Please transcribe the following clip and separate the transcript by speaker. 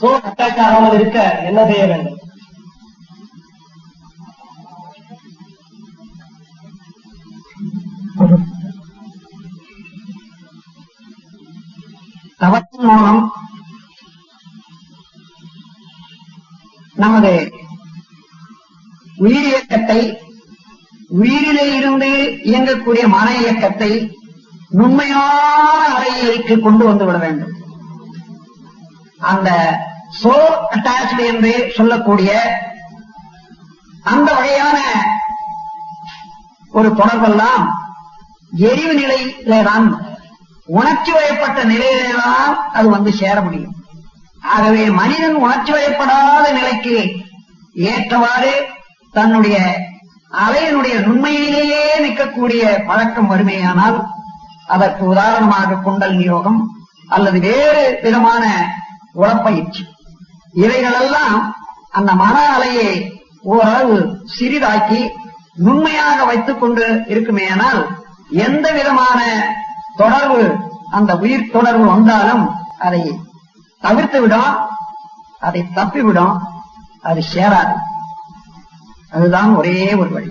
Speaker 1: So attack ஆகாமல் இருக்க என்ன செய்ய வேண்டும்?
Speaker 2: தவத்தின் மூலம் நமது உயிர் இயக்கத்தை உயிரிலே இருந்து இயங்கக்கூடிய மன இயக்கத்தை நுண்மையான அறையிற்கு கொண்டு வந்து விட வேண்டும். அந்த சோ அட்டாச்டு என்று சொல்லக்கூடிய அந்த வகையான ஒரு தொடர்பெல்லாம் எரிவு நிலையிலே தான் உணர்ச்சி வயப்பட்ட நிலையிலே தான் அது வந்து சேர முடியும். ஆகவே மனிதன் உணர்ச்சி வயப்படாத நிலைக்கு ஏற்றவாறு தன்னுடைய அலையினுடைய நுண்மையிலேயே நிற்கக்கூடிய பழக்கம் வறுமையானால் அதற்கு உதாரணமாக குண்டல் நியோகம் அல்லது வேறு விதமான உடற்பயிற்சி இவைகளெல்லாம் அந்த மன அலையை ஓரளவு சிறிதாக்கி நுண்மையாக வைத்துக் கொண்டு இருக்குமேயானால் எந்த விதமான தொடர்பு அந்த உயிர் தொடர்பு வந்தாலும் அதை தவிர்த்து விடும் அதை தப்பிவிடும் அது சேராது. அதுதான் ஒரே ஒரு வழி.